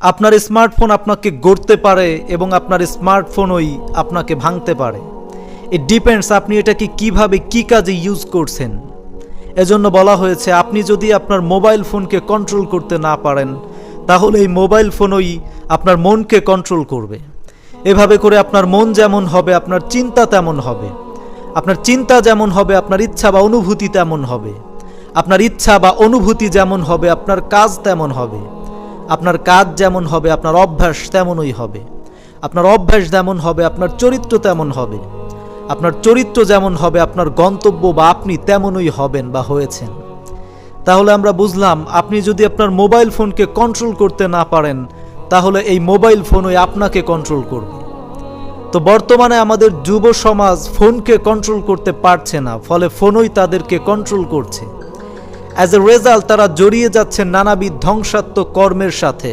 আপনার স্মার্টফোন আপনাকে গড়তে পারে এবং আপনার স্মার্টফোনই আপনাকে ভাঙতে পারে। ইট ডিপেন্ডস আপনি এটাকে কীভাবে কি কাজে ইউজ করছেন। এজন্য বলা হয়েছে, আপনি যদি আপনার মোবাইল ফোনকে কন্ট্রোল করতে না পারেন, তাহলে এই মোবাইল ফোনই আপনার মনকে কন্ট্রোল করবে। এভাবে করে আপনার মন যেমন হবে, আপনার চিন্তা তেমন হবে। আপনার চিন্তা যেমন হবে, আপনার ইচ্ছা বা অনুভূতি তেমন হবে। আপনার ইচ্ছা বা অনুভূতি যেমন হবে, আপনার কাজ তেমন হবে। আপনার কাজ যেমন হবে, আপনার অভ্যাস তেমনই হবে। আপনার অভ্যাস যেমন হবে, আপনার চরিত্র তেমন হবে। আপনার চরিত্র যেমন হবে, আপনার গন্তব্য বা আপনি তেমনই হবেন বা হয়েছেন। তাহলে আমরা বুঝলাম, আপনি যদি আপনার মোবাইল ফোনকে কন্ট্রোল করতে না পারেন, তাহলে এই মোবাইল ফোনই আপনাকে কন্ট্রোল করবে। তো বর্তমানে আমাদের যুব সমাজ ফোনকে কন্ট্রোল করতে পারছে না, ফলে ফোনই তাদেরকে কন্ট্রোল করছে। অ্যাজ এ রেজাল্ট তারা জড়িয়ে যাচ্ছে নানাবিধ ধ্বংসাত্মক কর্মের সাথে।